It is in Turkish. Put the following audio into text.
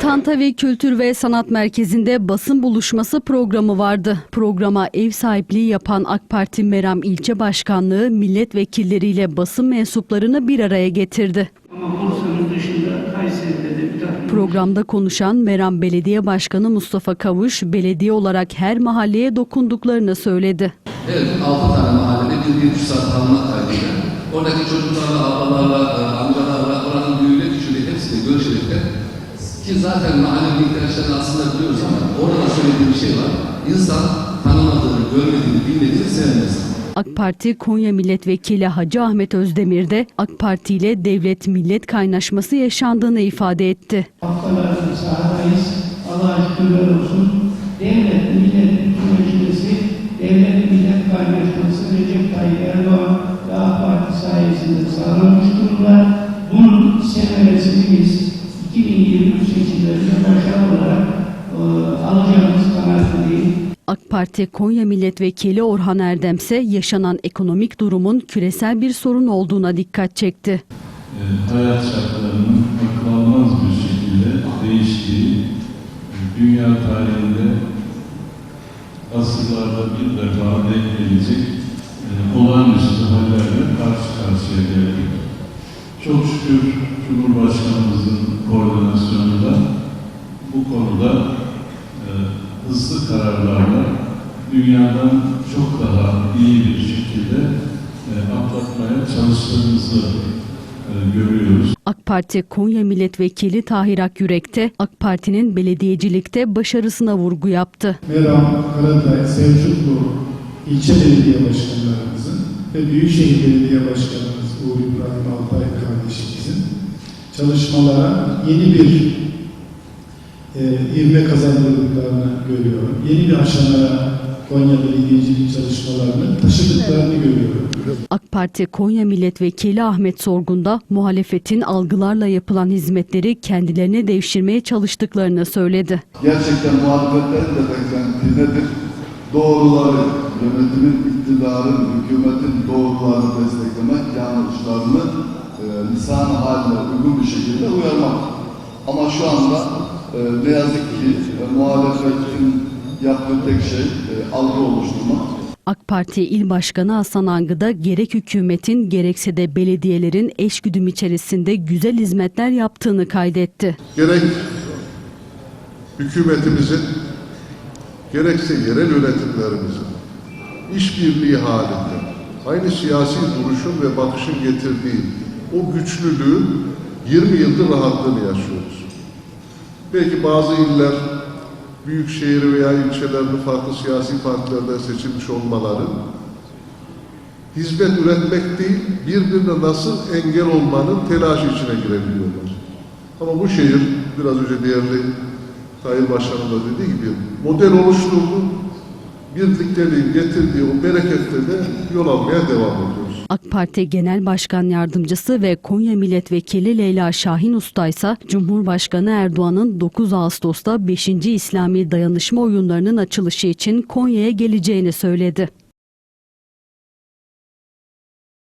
Tantavi Kültür ve Sanat Merkezi'nde basın buluşması programı vardı. Programa ev sahipliği yapan AK Parti Meram İlçe Başkanlığı milletvekilleriyle basın mensuplarını bir araya getirdi. Programda konuşan Meram Belediye Başkanı Mustafa Kavuş, belediye olarak her mahalleye dokunduklarını söyledi. Evet, 6 tane mahallede bir, bir saat kalmak kaydıyla oradaki çocuklarla, ablalarla, e, amcalarla, oranın büyüğüyle, hepsiyle görüşerek ki zaten mahallenin ihtiyaçlarını aslında biliyoruz ama orada da söylediğim bir şey var. İnsan tanımadığını, görmediğini, bilmediğini sevmez. AK Parti Konya Milletvekili Hacı Ahmet Özdemir de AK Parti ile devlet millet kaynaşması yaşandığını ifade etti. haftalardır sahadayız. Allah'a şükürler olsun. Devlet, millet, bütün meclisi, devlet, millet kaynaşması Recep Tayyip Erdoğan Biz 2023 seçimlerinde başarı olarak e, alacağımız kanaatindeyim. AK Parti Konya Milletvekili Orhan Erdemse yaşanan ekonomik durumun küresel bir sorun olduğuna dikkat çekti. e, hayat şartlarının akıl almaz bir şekilde değiştiği, dünya tarihinde asırlarda bir defa denk gelecek e, olağanüstü hallerle karşı karşıya geldik. Çok şükür Cumhurbaşkanımızın koordinasyonunda bu konuda e, hızlı kararlarla dünyadan çok daha iyi bir şekilde e, atlatmaya çalıştığımızı e, görüyoruz. AK Parti Konya Milletvekili Tahir Akyürek de AK Parti'nin belediyecilikte başarısına vurgu yaptı. Meram, Karatay, Selçuklu ilçe belediye başkanlarımızın ve Büyükşehir Belediye Başkanımız Uğur İbrahim Alpay kardeşimizin çalışmalara yeni bir e, ivme kazandırdıklarını görüyorum. Yeni bir aşamaya Konya belediyecilik çalışmalarını taşıdıklarını görüyorum. AK Parti Konya Milletvekili Ahmet Sorgun da muhalefetin algılarla yapılan hizmetleri kendilerine devşirmeye çalıştıklarını söyledi. Gerçekten muhalefetlerin de beklentisi nedir? Doğruları, yönetimin, iktidarın, hükümetin lisan haline uygun bir şekilde uyarmak. Ama şu anda e, ne yazık ki e, muhalefetin yaptığı tek şey e, algı oluşturmak. AK Parti İl Başkanı Hasan Angı da gerek hükümetin gerekse de belediyelerin eşgüdüm içerisinde güzel hizmetler yaptığını kaydetti. gerek hükümetimizin gerekse yerel yönetimlerimizin işbirliği halinde aynı siyasi duruşun ve bakışın getirdiği o güçlülüğün 20 yıldır rahatlığını yaşıyoruz. Belki bazı iller büyük şehir veya ilçelerde farklı siyasi partilerden seçilmiş olmaları hizmet üretmek değil, birbirine nasıl engel olmanın telaşı içine girebiliyorlar. Ama bu şehir, biraz önce değerli Tayyip Başkanım da dediği gibi model oluşturdu. Birlikteliğin getirdiği o bereketle de yol almaya devam ediyoruz. AK Parti Genel Başkan Yardımcısı ve Konya Milletvekili Leyla Şahin Usta ise Cumhurbaşkanı Erdoğan'ın 9 Ağustos'ta 5. İslami Dayanışma Oyunlarının açılışı için Konya'ya geleceğini söyledi.